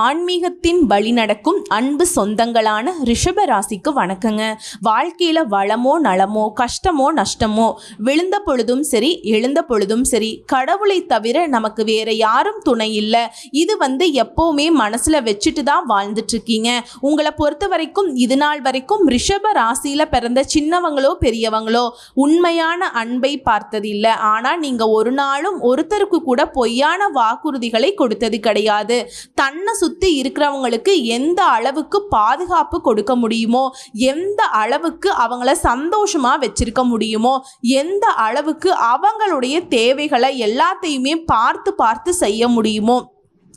ஆன்மீகத்தின் வழி நடக்கும் அன்பு சொந்தங்களான ரிஷப ராசிக்கு வணக்கங்க. வாழ்க்கையில் வளமோ நலமோ கஷ்டமோ நஷ்டமோ விழுந்த பொழுதும் சரி எழுந்த பொழுதும் சரி கடவுளை தவிர நமக்கு வேற யாரும் துணை இல்லை. இது வந்து எப்போவுமே மனசில் வச்சுட்டு தான் வாழ்ந்துட்டு இருக்கீங்க உங்களை பொறுத்த வரைக்கும் இது நாள் வரைக்கும் ரிஷப ராசியில் பிறந்த சின்னவங்களோ பெரியவங்களோ உண்மையான அன்பை பார்த்ததில்லை. ஆனால் நீங்கள் ஒரு நாளும் ஒருத்தருக்கு கூட பொய்யான வாக்குறுதிகளை கொடுத்தது கிடையாது. தன்னை சுற்றி இருக்கிறவங்களுக்கு எந்த அளவுக்கு பாதுகாப்பு கொடுக்க முடியுமோ எந்த அளவுக்கு அவங்கள சந்தோஷமாக வச்சிருக்க முடியுமோ எந்த அளவுக்கு அவங்களுடைய தேவைகளை எல்லாத்தையுமே பார்த்து பார்த்து செய்ய முடியுமோ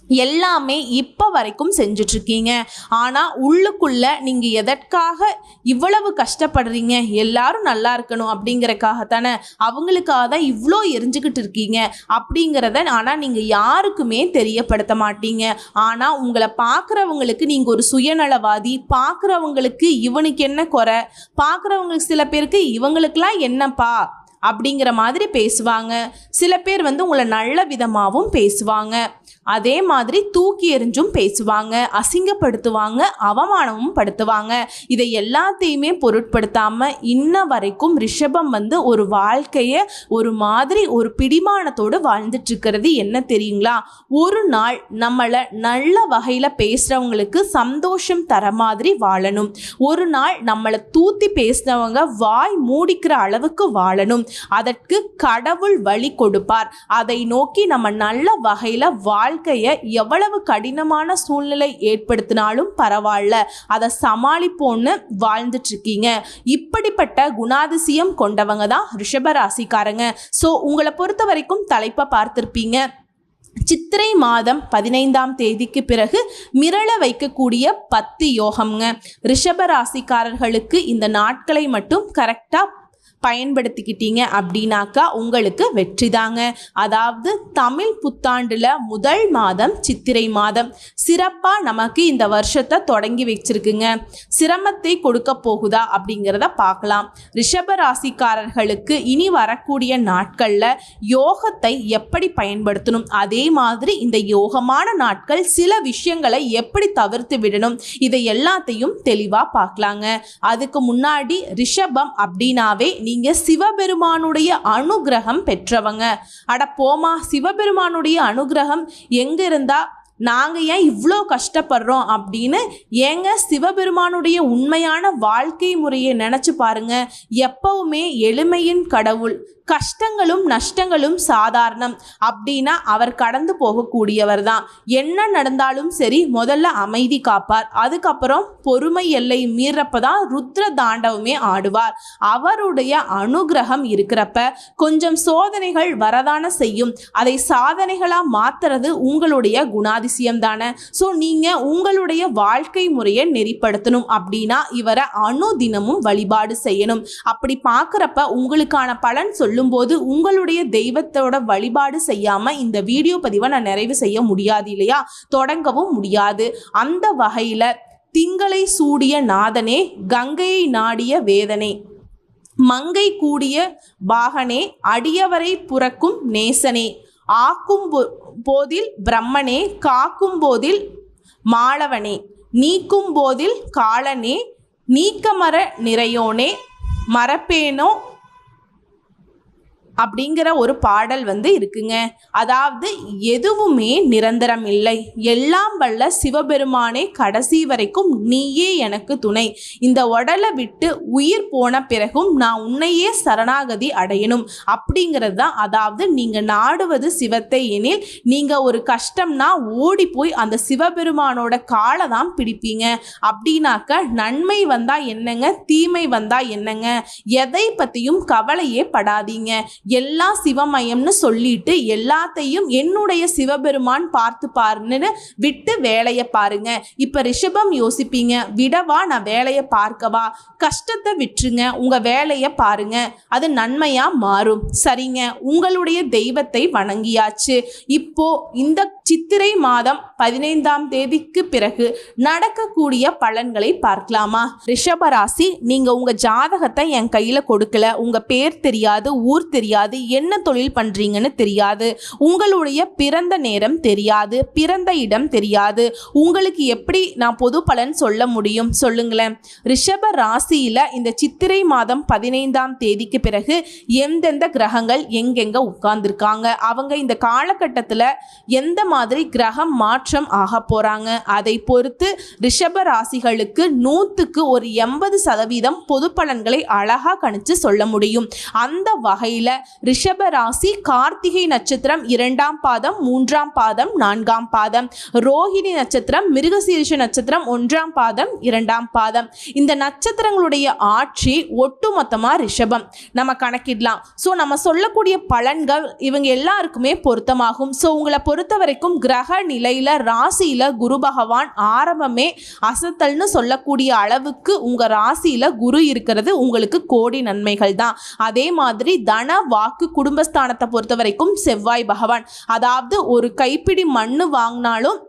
எல்லாமே இப்போ வரைக்கும் செஞ்சிட்ருக்கீங்க. ஆனால் உள்ளுக்குள்ள நீங்கள் எதற்காக இவ்வளவு கஷ்டப்படுறீங்க? எல்லாரும் நல்லா இருக்கணும் அப்படிங்கறக்காகத்தானே அவங்களுக்காக தான் இவ்வளோ எரிஞ்சுக்கிட்டு இருக்கீங்க அப்படிங்கிறத ஆனால் நீங்கள் யாருக்குமே தெரியப்படுத்த மாட்டீங்க. ஆனால் உங்களை பார்க்குறவங்களுக்கு நீங்கள் ஒரு சுயநலவாதி பார்க்குறவங்களுக்கு இவனுக்கு என்ன குறை பார்க்குறவங்களுக்கு சில பேருக்கு இவங்களுக்கெல்லாம் என்னப்பா அப்படிங்கிற மாதிரி பேசுவாங்க. சில பேர் வந்து உங்களை நல்ல விதமாகவும் பேசுவாங்க. அதே மாதிரி தூக்கி எறிஞ்சும் பேசுவாங்க அசிங்கப்படுத்துவாங்க அவமானமும் படுத்துவாங்க. இதை எல்லாத்தையுமே பொருட்படுத்தாம இன்ன வரைக்கும் ரிஷபம் வந்து ஒரு வாழ்க்கையை ஒரு மாதிரி ஒரு பிடிமானத்தோடு வாழ்ந்துட்டு இருக்கிறது என்ன தெரியுங்களா? ஒரு நாள் நம்மளை நல்ல வகையில் பேசுகிறவங்களுக்கு சந்தோஷம் தர மாதிரி வாழணும். ஒரு நாள் நம்மளை தூத்தி பேசினவங்க வாய் மூடிக்கிற அளவுக்கு வாழணும். அதற்கு கடவுள் வழி கொடுப்பார். அதை நோக்கி நம்ம நல்ல வகையில் வாழ்க்கையை எவ்வளவு கடினமான சூழ்நிலை ஏற்படுத்தினாலும் பரவாயில்ல. அதை சமாளிப்போன்னு வாழ்ந்துட்டு இருக்கீங்க இப்படிப்பட்ட குணாதிசயம் கொண்டவங்க தான் ரிஷபராசிக்காரங்க. ஸோ உங்களை பொறுத்த வரைக்கும் தலைப்பை பார்த்துருப்பீங்க. சித்திரை மாதம் பதினைந்தாம் தேதிக்கு பிறகு மிரள வைக்கக்கூடிய பத்து யோகம்ங்க. ரிஷப ராசிக்காரர்களுக்கு இந்த நாட்களை மட்டும் கரெக்டாக பயன்படுத்திக்கிட்டீங்க அப்படின்னாக்கா உங்களுக்கு வெற்றி தாங்க. அதாவது தமிழ் புத்தாண்டில் முதல் மாதம் சித்திரை மாதம். சிறப்பாக நமக்கு இந்த வருஷத்தை தொடங்கி வச்சிருக்குங்க. சிரமத்தை கொடுக்க போகுதா அப்படிங்கிறத பார்க்கலாம். ரிஷப ராசிக்காரர்களுக்கு இனி வரக்கூடிய நாட்களில் யோகத்தை எப்படி பயன்படுத்தணும்? அதே மாதிரி இந்த யோகமான நாட்கள் சில விஷயங்களை எப்படி தவிர்த்து விடணும்? இதை எல்லாத்தையும் தெளிவாக பார்க்கலாங்க. அதுக்கு முன்னாடி ரிஷபம் அப்படின்னாவே நீங்க சிவபெருமானுடைய அனுகிரகம் பெற்றவங்க. அட போமா சிவபெருமானுடைய அனுகிரகம் எங்க இருந்தா நாங்கள் ஏன் இவ்வளோ கஷ்டப்படுறோம் அப்படின்னு ஏங்க சிவபெருமானுடைய உண்மையான வாழ்க்கை முறையை நினச்சி பாருங்க. எப்பவுமே எளிமையின் கடவுள் கஷ்டங்களும் நஷ்டங்களும் சாதாரணம் அப்படின்னா அவர் கடந்து போகக்கூடியவர் தான். என்ன நடந்தாலும் சரி முதல்ல அமைதி காப்பார். அதுக்கப்புறம் பொறுமை எல்லை மீறப்ப தான் ருத்ர தாண்டவமே ஆடுவார். அவருடைய அனுகிரகம் இருக்கிறப்ப கொஞ்சம் சோதனைகள் வரதான செய்யும். அதை சாதனைகளாக மாத்துறது உங்களுடைய குணாதி தானே ஸோ நீங்கள் உங்களுடைய வாழ்க்கை முறையை நெறிப்படுத்தணும் அப்படின்னா இவரை அனுதினமும் வழிபாடு செய்யணும். அப்படி பார்க்குறப்ப உங்களுக்கான பலன் சொல்லும்போது உங்களுடைய தெய்வத்தோட வழிபாடு செய்யாமல் இந்த வீடியோ பதிவை நான் நிறைவு செய்ய முடியாது இல்லையா? தொடங்கவும் முடியாது. அந்த வகையில் திங்களை சூடிய நாதனே கங்கையை நாடிய வேதனை மங்கை கூடிய பாகனே அடியவரை புறக்கும் நேசனே ஆக்கும் போதில் பிரம்மனே காக்கும் போதில் மாளவனே நீக்கும் போதில் காலனே நீக்கமர நிறையோனே மரப்பேனோ அப்படிங்கிற ஒரு பாடல் வந்து இருக்குங்க. அதாவது எதுவுமே நிரந்தரம் இல்லை. எல்லாம் வல்ல சிவபெருமானே கடைசி வரைக்கும் நீயே எனக்கு துணை. இந்த உடலை விட்டு உயிர் போன பிறகும் நான் உன்னையே சரணாகதி அடையணும். அப்படிங்கிறது தான் அதாவது நீங்கள் நாடுவது சிவத்தை எனில் நீங்கள் ஒரு கஷ்டம்னா ஓடி போய் அந்த சிவபெருமானோட காலை தான் பிடிப்பீங்க. அப்படின்னாக்க நன்மை வந்தால் என்னங்க தீமை வந்தால் என்னங்க எதை பற்றியும் கவலையே படாதீங்க. எல்லா சிவமயம்னு சொல்லிட்டு எல்லாத்தையும் என்னுடைய சிவபெருமான் பார்த்து பாருன்னு விட்டு வேலையை பாருங்க. இப்ப ரிஷபம் யோசிப்பீங்க. விடவா நான் வேலையை பார்க்கவா? கஷ்டத்தை விட்டுருங்க. உங்க வேலையை பாருங்க. அது நன்மையா மாறும். சரிங்க. உங்களுடைய தெய்வத்தை வணங்கியாச்சு. இப்போ இந்த சித்திரை மாதம் பதினைந்தாம் தேதிக்கு பிறகு நடக்கக்கூடிய பலன்களை பார்க்கலாமா? ரிஷபராசி நீங்க உங்க ஜாதகத்தை என் கையில கொடுக்கல. உங்க பேர் தெரியாது ஊர் தெரியாது என்ன தொழில் பண்றீங்கன்னு தெரியாது. உங்களுடைய பிறந்த நேரம் தெரியாது பிறந்த இடம் தெரியாது. உங்களுக்கு எப்படி நான் பொது பலன் சொல்ல முடியும்? சொல்லுங்களேன். ரிஷப ராசியில இந்த சித்திரை மாதம் பதினைந்தாம் தேதிக்கு பிறகு எந்தெந்த கிரகங்கள் எங்கெங்க உட்கார்ந்துருக்காங்க? அவங்க இந்த காலகட்டத்தில் எந்த மாதிரி கிரகம் மாற்றம் ஆக போறாங்க. அதை பொறுத்து ரிஷப ராசிகளுக்கு நூற்றுக்கு ஒரு எண்பது சதவீதம் பொது பலன்களை அழகா கணிச்சு சொல்ல முடியும். அந்த வகையில் ரிஷப ராசி கார்த்திகை நட்சத்திரம் இரண்டாம் பாதம் மூன்றாம் பாதம் நான்காம் பாதம். ரோஹிணி நட்சத்திரம் மிருகசீரிஷ நட்சத்திரம் ஒன்றாம் பாதம் இரண்டாம் பாதம். இந்த நட்சத்திரங்களுடைய ஆட்சி ஒட்டுமொத்தமாக ரிஷபம். நம்ம கணக்கிடலாம். ஸோ நம்ம சொல்லக்கூடிய பலன்கள் இவங்க எல்லாருக்குமே பொருத்தமாகும். ஸோ உங்களை பொறுத்த வரைக்கும் கிரக நிலையில் ராசியில் குரு பகவான் ஆரம்பமே அசத்தல்னு சொல்லக்கூடிய அளவுக்கு உங்கள் ராசியில் குரு இருக்கிறது உங்களுக்கு கோடி நன்மைகள் தான். அதே மாதிரி தன வாக்கு குடும்பஸ்தானத்தை பொறுத்த வரைக்கும் செவ்வாய் பகவான். அதாவது ஒரு கைப்பிடி மண்ணு வாங்கினாலும்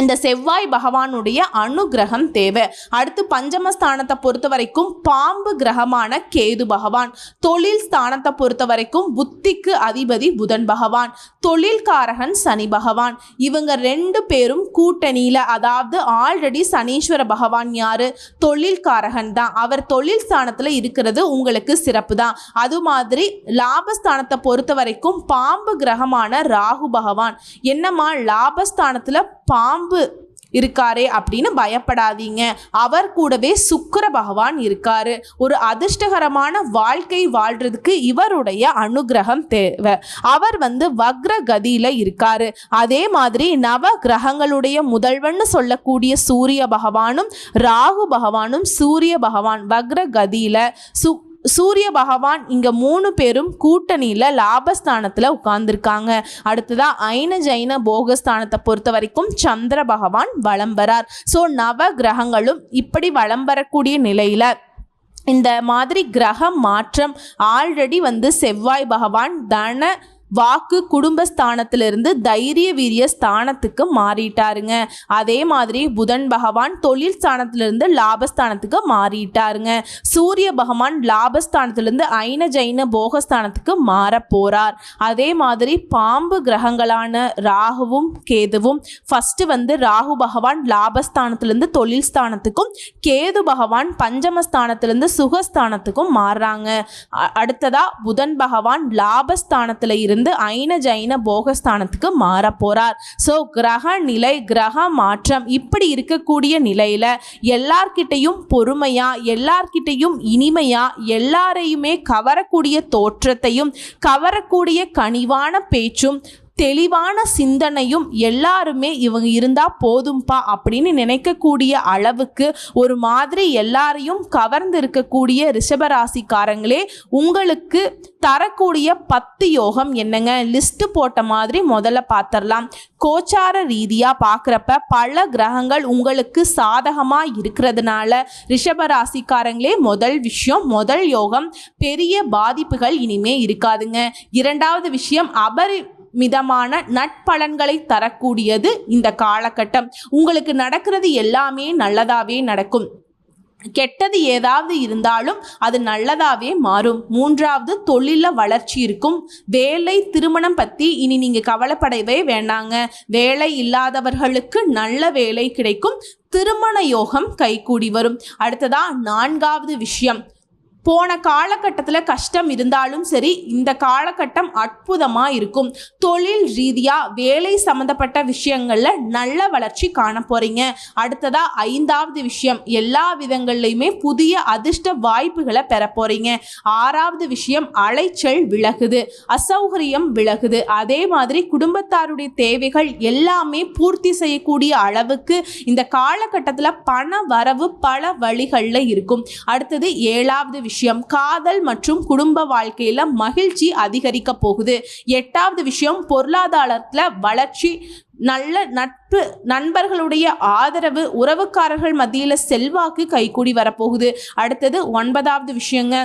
இந்த செவ்வாய் பகவானுடைய அனுகிரகம் தேவை. அடுத்து பஞ்சமஸ்தானத்தை பொறுத்த வரைக்கும் பாம்பு கிரகமான கேது பகவான். தொழில் ஸ்தானத்தை பொறுத்த வரைக்கும் புத்திக்கு அதிபதி புதன் பகவான். தொழில்காரகன் சனி பகவான். இவங்க ரெண்டு பேரும் கூட்டணியில் அதாவது ஆல்ரெடி சனீஸ்வர பகவான் யாரு? தொழில்காரகன் தான். அவர் தொழில் ஸ்தானத்தில் இருக்கிறது உங்களுக்கு சிறப்பு தான். அது மாதிரி லாபஸ்தானத்தை பொறுத்த வரைக்கும் பாம்பு கிரகமான ராகு பகவான். என்னம்மா லாபஸ்தானத்தில் பாம்பு இருக்காரே அப்படின்னு பயப்படாதீங்க. அவர் கூடவே சுக்கர பகவான் இருக்காரு. ஒரு அதிர்ஷ்டகரமான வாழ்க்கை வாழ்றதுக்கு இவருடைய அனுகிரகம் தேவை. அவர் வந்து வக்ர கதியில இருக்காரு. அதே மாதிரி நவ கிரகங்களுடைய முதல்வன்னு சொல்லக்கூடிய சூரிய பகவானும் ராகு பகவானும் சூரிய பகவான் வக்ர கதியில சு சூரிய பகவான் இங்கே மூணு பேரும் கூட்டணியில் லாபஸ்தானத்தில் உட்கார்ந்துருக்காங்க. அடுத்ததாக ஐன ஜைன போகஸ்தானத்தை பொறுத்த வரைக்கும் சந்திர பகவான் வளம் வரார். ஸோ நவ கிரகங்களும் இப்படி வளம் வரக்கூடிய நிலையில் இந்த மாதிரி கிரக மாற்றம் ஆல்ரெடி வந்து செவ்வாய் பகவான் தன வாக்கு குடும்பஸ்தானத்திலிருந்து தைரிய வீரிய ஸ்தானத்துக்கு மாறிட்டாருங்க. அதே மாதிரி புதன் பகவான் தொழில் ஸ்தானத்திலிருந்து லாபஸ்தானத்துக்கு மாறிட்டாருங்க. சூரிய பகவான் லாபஸ்தானத்திலிருந்து ஐன ஜைன போகஸ்தானத்துக்கு மாற போறார் அதே மாதிரி பாம்பு கிரகங்களான ராகுவும் கேதுவும் ஃபர்ஸ்ட் வந்து ராகு பகவான் லாபஸ்தானத்திலிருந்து தொழில் ஸ்தானத்துக்கும் கேது பகவான் பஞ்சமஸ்தானத்திலிருந்து சுகஸ்தானத்துக்கும் மாறுறாங்க. அ- அடுத்ததா புதன் பகவான் லாபஸ்தானத்துல இருந்து ஐன ஜைன போகஸ்தானத்துக்கு மாற போறார். ஸோ கிரக நிலை கிரக மாற்றம் இப்படி இருக்கக்கூடிய நிலையில எல்லார்கிட்டையும் பொறுமையா எல்லார்கிட்டையும் இனிமையா எல்லாரையுமே கவரக்கூடிய தோற்றத்தையும் கவரக்கூடிய கனிவான பேச்சும் தெளிவான சிந்தனையும் எல்லாருமே இவங்க இருந்தால் போதும்பா அப்படின்னு நினைக்கக்கூடிய அளவுக்கு ஒரு மாதிரி எல்லாரையும் கவர்ந்து இருக்கக்கூடிய ரிஷபராசிக்காரங்களே உங்களுக்கு தரக்கூடிய பத்து யோகம் என்னங்க? லிஸ்ட் போட்ட மாதிரி முதல்ல பார்த்துடலாம் கோச்சார ரீதியாக பார்க்குறப்ப பல கிரகங்கள் உங்களுக்கு சாதகமாக இருக்கிறதுனால ரிஷபராசிக்காரங்களே முதல் விஷயம் முதல் யோகம் பெரிய பாதிப்புகள் இனிமே இருக்காதுங்க. இரண்டாவது விஷயம் அபரி மிதமான நட்பலன்களை தரக்கூடியது இந்த காலகட்டம். உங்களுக்கு நடக்கிறது எல்லாமே நல்லதாவே நடக்கும். கெட்டது ஏதாவது இருந்தாலும் அது நல்லதாவே மாறும். மூன்றாவது தொழிலில் வளர்ச்சி இருக்கும். வேலை திருமணம் பற்றி இனி நீங்கள் கவலைப்படவே வேண்டாங்க. வேலை இல்லாதவர்களுக்கு நல்ல வேலை கிடைக்கும். திருமண யோகம் கைகூடி வரும். அடுத்ததா நான்காவது விஷயம். போன காலகட்டத்தில் கஷ்டம் இருந்தாலும் சரி இந்த காலகட்டம் அற்புதமாக இருக்கும். தொழில் ரீதியாக வேலை சம்மந்தப்பட்ட விஷயங்களில் நல்ல வளர்ச்சி காண போகிறீங்க அடுத்ததாக ஐந்தாவது விஷயம் எல்லா விதங்கள்லையுமே புதிய அதிர்ஷ்ட வாய்ப்புகளை பெற போகிறீங்க ஆறாவது விஷயம் அலைச்சல் விலகுது அசௌகரியம் விலகுது. அதே மாதிரி குடும்பத்தாருடைய தேவைகள் எல்லாமே பூர்த்தி செய்யக்கூடிய அளவுக்கு இந்த காலகட்டத்தில் பண வரவு பல வழிகளில் இருக்கும். அடுத்தது ஏழாவது விஷயம். காதல் மற்றும் குடும்ப வாழ்க்கையில் மகிழ்ச்சி அதிகரிக்க போகுது. எட்டாவது விஷயம் பொருளாதாரத்தில் வளர்ச்சி நல்ல நட்பு நண்பர்களுடைய ஆதரவு உறவுக்காரர்கள் மத்தியில் செல்வாக்கு கைகூடி வரப்போகுது. அடுத்தது ஒன்பதாவது விஷயங்க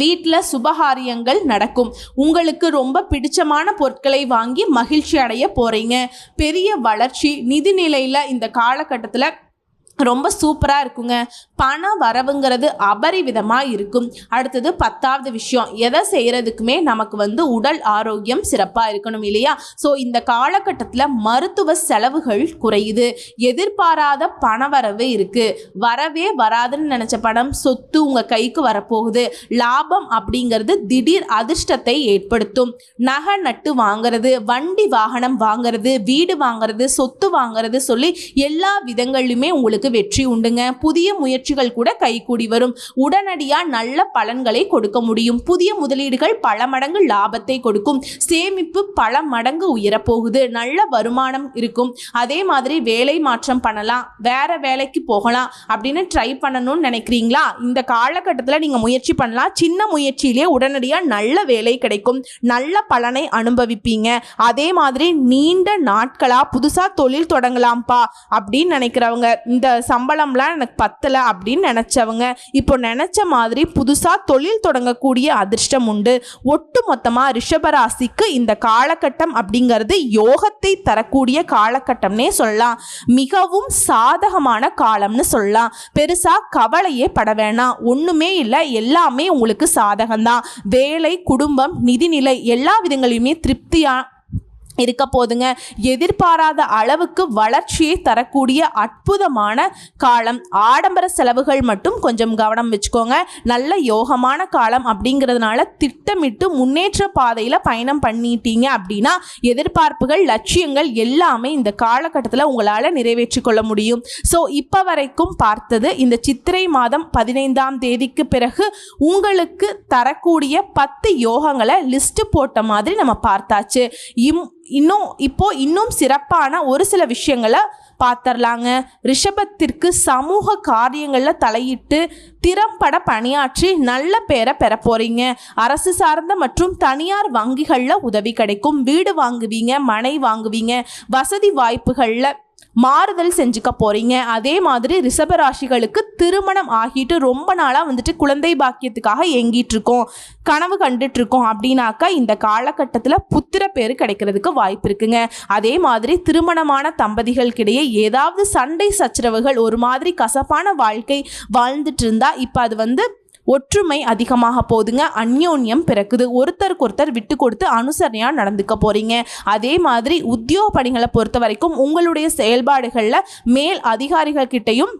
வீட்டில் சுபகாரியங்கள் நடக்கும். உங்களுக்கு ரொம்ப பிடிச்சமான பொருட்களை வாங்கி மகிழ்ச்சி அடைய போகிறீங்க பெரிய வளர்ச்சி நிதி நிலையில் இந்த காலகட்டத்தில் ரொம்ப சூப்பராக இருக்குங்க. பண வரவுங்கிறது அபரிவிதமாக இருக்கும். அடுத்தது பத்தாவது விஷயம். எதை செய்கிறதுக்குமே நமக்கு வந்து உடல் ஆரோக்கியம் சிறப்பாக இருக்கணும் இல்லையா? ஸோ இந்த காலகட்டத்தில் மருத்துவ செலவுகள் குறையுது. எதிர்பாராத பணவரவு இருக்குது வரவே வராதுன்னு நினச்ச பணம் சொத்து உங்கள் கைக்கு வரப்போகுது. லாபம் அப்படிங்கிறது திடீர் அதிர்ஷ்டத்தை ஏற்படுத்தும். நகை நட்டு வாங்குறது வண்டி வாகனம் வாங்குறது வீடு வாங்குறது சொத்து வாங்குறது சொல்லி எல்லா விதங்கள்லையுமே உங்களுக்கு வெற்றி உண்டுங்க. புதிய முயற்சிகள் கூட கைகூடி வரும். உடனடியாக நல்ல பலன்களை கொடுக்க முடியும். புதிய முதலீடுகள் பல மடங்கு லாபத்தை கொடுக்கும். சேமிப்பு பல மடங்கு உயரப்போகுது. நல்ல வருமானம் இருக்கும். அதே மாதிரி வேலை மாற்றம் பண்ணலாம். வேற வேலைக்கு போகலாம் அப்படின்னு ட்ரை பண்ணணும்னு நினைக்கிறீங்களா? இந்த காலகட்டத்தில் நீங்கள் முயற்சி பண்ணலாம். சின்ன முயற்சியிலே உடனடியாக நல்ல வேலை கிடைக்கும். நல்ல பலனை அனுபவிப்பீங்க. அதே மாதிரி நீண்ட நாட்களாக புதுசாக தொழில் தொடங்கலாம்ப்பா அப்படின்னு நினைக்கிறவங்க இந்த சம்பளம்லாம் எனக்கு பத்தலை அப்படின்னு நினச்சவங்க. இப்போ நினச்ச மாதிரி புதுசாக தொழில் தொடங்கக்கூடிய அதிர்ஷ்டம் உண்டு. ஒட்டு மொத்தமாக ரிஷபராசிக்கு இந்த காலகட்டம் அப்படிங்கிறது யோகத்தை தரக்கூடிய காலகட்டம்னே சொல்லலாம். மிகவும் சாதகமான காலம்னு சொல்லலாம். பெருசாக கவலையே பட வேணாம். ஒன்றுமே இல்லை. எல்லாமே உங்களுக்கு சாதகம்தான். வேலை குடும்பம் நிதிநிலை எல்லா விதங்களையுமே திருப்தியாக இருக்க போதுங்க. எதிர்பாராத அளவுக்கு வளர்ச்சியை தரக்கூடிய அற்புதமான காலம். ஆடம்பர செலவுகள் மட்டும் கொஞ்சம் கவனம் வச்சுக்கோங்க. நல்ல யோகமான காலம் அப்படிங்கிறதுனால திட்டமிட்டு முன்னேற்ற பாதையில் பயணம் பண்ணிட்டீங்க அப்படின்னா எதிர்பார்ப்புகள் லட்சியங்கள் எல்லாமே இந்த காலகட்டத்தில் உங்களால் நிறைவேற்றி கொள்ள முடியும். ஸோ இப்போ வரைக்கும் பார்த்தது இந்த சித்திரை மாதம் பதினைந்தாம் தேதிக்கு பிறகு உங்களுக்கு தரக்கூடிய பத்து யோகங்களை லிஸ்ட் போட்ட மாதிரி நம்ம பார்த்தாச்சு. இம் இன்னும் இப்போ இன்னும் சிறப்பான ஒரு சில விஷயங்களை பார்த்தர்லாங்க ரிஷபத்திற்கு சமூக காரியங்களில் தலையிட்டு திறம்பட பணியாற்றி நல்ல பேரை பெற போறீங்க. அரசு சார்ந்த மற்றும் தனியார் வங்கிகளில் உதவி கிடைக்கும். வீடு வாங்குவீங்க மனை வாங்குவீங்க வசதி வாய்ப்புகளில் மாறுதல் செஞ்சுக்க போகிறீங்க அதே மாதிரி ரிஷபராசிகளுக்கு திருமணம் ஆகிட்டு ரொம்ப நாளாக வந்துட்டு குழந்தை பாக்கியத்துக்காக எங்கிட்டுருக்கோம் கனவு கண்டுட்ருக்கோம் அப்படின்னாக்கா இந்த காலகட்டத்தில் புத்திர பேர் கிடைக்கிறதுக்கு வாய்ப்பு இருக்குங்க. அதே மாதிரி திருமணமான தம்பதிகளுக்கிடையே ஏதாவது சண்டை சச்சரவுகள் ஒரு மாதிரி கசப்பான வாழ்க்கை வாழ்ந்துட்டு இருந்தால் இப்போ அது வந்து ஒற்றுமை அதிகமாக போதுங்க அந்யோன்யம் பிறக்குது. ஒருத்தருக்கு ஒருத்தர் விட்டு கொடுத்து அனுசரணையாக நடந்துக்க போகிறீங்க அதே மாதிரி உத்தியோக பணிகளை பொறுத்த வரைக்கும் உங்களுடைய செயல்பாடுகளில் மேல் அதிகாரிகள் கிட்டையும்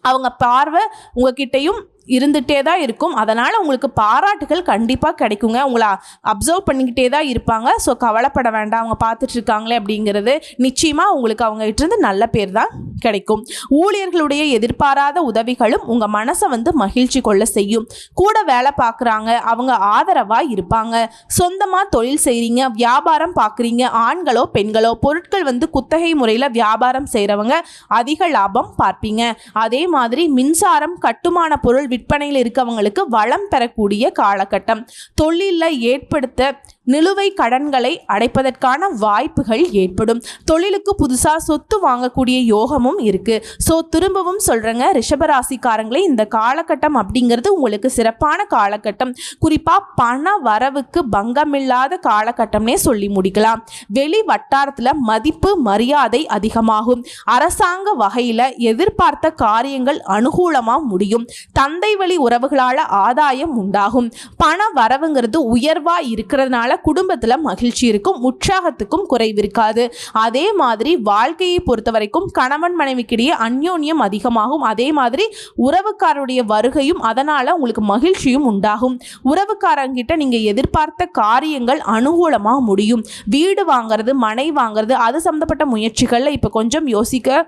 அவங்க பார்வை உங்ககிட்டையும் இருந்துகிட்டே தான் இருக்கும். அதனால் உங்களுக்கு பாராட்டுகள் கண்டிப்பாக கிடைக்குங்க. உங்களை அப்சர்வ் பண்ணிக்கிட்டே தான் இருப்பாங்க. ஸோ கவலைப்பட வேண்டாம். அவங்க பார்த்துட்ருக்காங்களே அப்படிங்கிறது நிச்சயமாக உங்களுக்கு அவங்ககிட்டருந்து இருந்து நல்ல பேர் தான் கிடைக்கும். ஊழியர்களுடைய எதிர்பாராத உதவிகளும் உங்கள் மனசை வந்து மகிழ்ச்சி கொள்ள செய்யும். கூட வேலை பார்க்குறாங்க. அவங்க ஆதரவாக இருப்பாங்க. சொந்தமாக தொழில் செய்கிறீங்க வியாபாரம் பார்க்குறீங்க. ஆண்களோ பெண்களோ பொருட்கள் வந்து குத்தகை முறையில் வியாபாரம் செய்கிறவங்க அதிக லாபம் பார்ப்பீங்க. அதே மாதிரி மின்சாரம் கட்டுமான பொருள் விற்பனையில் இருக்கவங்களுக்கு வளம் பெறக்கூடிய காலகட்டம். தொழிலில் ஏற்படுத்த நிலுவை கடன்களை அடைப்பதற்கான வாய்ப்புகள் ஏற்படும். தொழிலுக்கு புதுசாக சொத்து வாங்கக்கூடிய யோகமும் இருக்குது ஸோ திரும்பவும் சொல்கிறேங்க ரிஷபராசிக்காரங்களே இந்த காலகட்டம் அப்படிங்கிறது உங்களுக்கு சிறப்பான காலகட்டம். குறிப்பாக பண வரவுக்கு பங்கமில்லாத காலகட்டம்னே சொல்லி முடிக்கலாம். வெளி வட்டாரத்தில் மதிப்பு மரியாதை அதிகமாகும். அரசாங்க வகையில் எதிர்பார்த்த காரியங்கள் அனுகூலமாக முடியும். தந்தை வழி உறவுகளால் ஆதாயம் உண்டாகும். பண வரவுங்கிறது உயர்வாக இருக்கிறதுனால குடும்பத்தில் மகிழ்ச்சி இருக்கும் உற்சாகத்துக்கும் குறைவிருக்காது. அதே மாதிரி வாழ்க்கையை பொறுத்த வரைக்கும் கணவன் மனைவிக்கிடையே அந்யோன்யம் அதிகமாகும். அதே மாதிரி உறவுக்காரருடைய வருகையும் அதனால் உங்களுக்கு மகிழ்ச்சியும் உண்டாகும். உறவுக்காரங்கிட்ட நீங்கள் எதிர்பார்த்த காரியங்கள் அனுகூலமாக முடியும். வீடு வாங்குறது மனை வாங்குறது அது சம்மந்தப்பட்ட முயற்சிகளில் இப்போ கொஞ்சம் யோசிக்க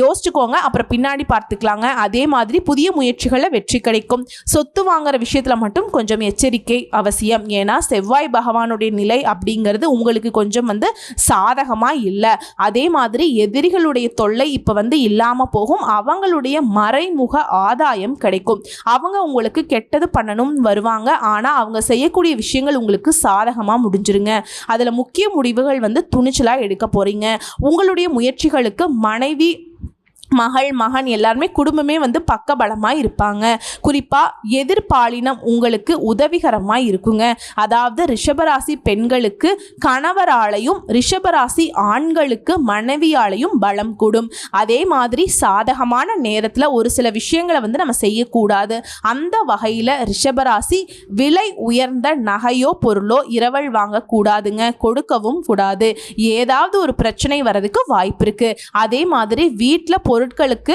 யோசிச்சுக்கோங்க. அப்புறம் பின்னாடி பார்த்துக்கலாங்க. அதே மாதிரி புதிய முயற்சிகளில் வெற்றி கிடைக்கும். சொத்து வாங்குற விஷயத்தில் மட்டும் கொஞ்சம் எச்சரிக்கை அவசியம். ஏன்னா செவ்வாய் பகவானுடைய நிலை அப்படிங்கிறது உங்களுக்கு கொஞ்சம் வந்து சாதகமாக இல்லை. அதே மாதிரி எதிரிகளுடைய தொல்லை இப்போ வந்து இல்லாமல் போகும். அவங்களுடைய மறைமுக ஆதாயம் கிடைக்கும். அவங்க உங்களுக்கு கெட்டது பண்ணணும் வருவாங்க. ஆனால் அவங்க செய்யக்கூடிய விஷயங்கள் உங்களுக்கு சாதகமாக முடிஞ்சிருங்க. அதில் முக்கிய முடிவுகள் வந்து துணிச்சலாக எடுக்க போகிறீங்க உங்களுடைய முயற்சிகளுக்கு மனைவி மகள் மகன் எல்லாருமே குடும்பமே வந்து பக்கபலமாக இருப்பாங்க. குறிப்பாக எதிர்பாலினம் உங்களுக்கு உதவிகரமாக இருக்குங்க. அதாவது ரிஷபராசி பெண்களுக்கு கணவராலையும் ரிஷபராசி ஆண்களுக்கு மனைவியாலையும் பலம் கூடும். அதே மாதிரி சாதகமான நேரத்தில் ஒரு சில விஷயங்களை வந்து நம்ம செய்யக்கூடாது. அந்த வகையில் ரிஷபராசி விலை உயர்ந்த நகையோ பொருளோ இரவல் வாங்கக்கூடாதுங்க. கொடுக்கவும் கூடாது. ஏதாவது ஒரு பிரச்சனை வர்றதுக்கு வாய்ப்பு இருக்குது அதே மாதிரி வீட்டில் பொருட்களுக்கு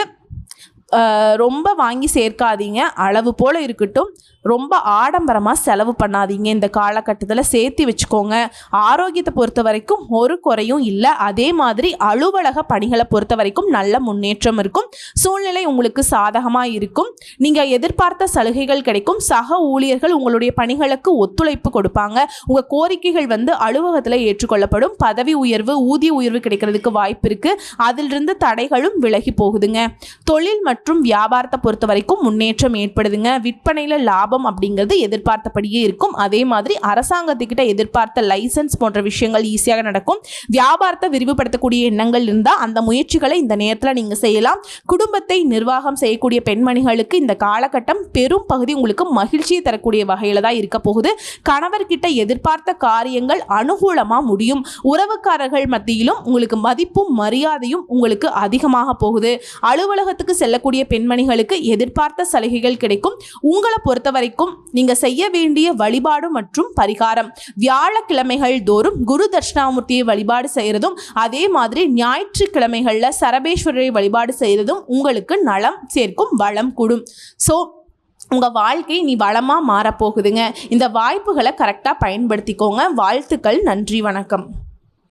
ரொம்ப வாங்கி சேர்க்காதீங்க. அளவு போல் இருக்கட்டும். ரொம்ப ஆடம்பரமாக செலவு பண்ணாதீங்க. இந்த காலகட்டத்தில் சேர்த்து வச்சுக்கோங்க. ஆரோக்கியத்தை பொறுத்த வரைக்கும் ஒரு குறையும் இல்லை. அதே மாதிரி அலுவலக பணிகளை பொறுத்த வரைக்கும் நல்ல முன்னேற்றம் இருக்கும். சூழ்நிலை உங்களுக்கு சாதகமாக இருக்கும். நீங்கள் எதிர்பார்த்த சலுகைகள் கிடைக்கும். சக ஊழியர்கள் உங்களுடைய பணிகளுக்கு ஒத்துழைப்பு கொடுப்பாங்க. உங்கள் கோரிக்கைகள் வந்து அலுவலகத்தில் ஏற்றுக்கொள்ளப்படும். பதவி உயர்வு ஊதிய உயர்வு கிடைக்கிறதுக்கு வாய்ப்பு இருக்குது அதிலிருந்து தடைகளும் விலகி போகுதுங்க. தொழில் மற்றும் மற்றும் வியாபாரத்தை பொறுத்த வரைக்கும் முன்னேற்றம் ஏற்படுதுங்க. விற்பனையில் லாபம் அப்படிங்கிறது எதிர்பார்த்தபடியே இருக்கும். அதே மாதிரி அரசாங்கத்துக்கிட்ட எதிர்பார்த்த லைசன்ஸ் போன்ற விஷயங்கள் ஈஸியாக நடக்கும். வியாபாரத்தை விரிவுபடுத்தக்கூடிய எண்ணங்கள் இருந்தால் அந்த முயற்சிகளை இந்த நேரத்தில் நீங்கள் செய்யலாம். குடும்பத்தை நிர்வாகம் செய்யக்கூடிய பெண்மணிகளுக்கு இந்த காலகட்டம் பெரும் பகுதி உங்களுக்கு மகிழ்ச்சியை தரக்கூடிய வகையில் தான் இருக்க போகுது. கணவர்கிட்ட எதிர்பார்த்த காரியங்கள் அனுகூலமாக முடியும். உறவுக்காரர்கள் மத்தியிலும் உங்களுக்கு மதிப்பும் மரியாதையும் உங்களுக்கு அதிகமாக போகுது. அலுவலகத்துக்கு செல்லக்கூடிய பெண்மணிகளுக்கு எதிர்பார்த்த சலுகைகள் கிடைக்கும். உங்களை பொறுத்த வரைக்கும் நீங்கள் செய்ய வேண்டிய வழிபாடு மற்றும் பரிகாரம். வியாழக்கிழமைகள் தோறும் குரு தட்சிணாமூர்த்தியை வழிபாடு செய்கிறதும் அதே மாதிரி ஞாயிற்றுக்கிழமைகளில் சரபேஸ்வரரை வழிபாடு செய்கிறதும் உங்களுக்கு நலம் சேர்க்கும் வளம் கூடும். ஸோ உங்கள் வாழ்க்கை நீ வளமாக மாறப்போகுதுங்க. இந்த வாய்ப்புகளை கரெக்டாக பயன்படுத்திக்கோங்க. வாழ்த்துக்கள் நன்றி வணக்கம்.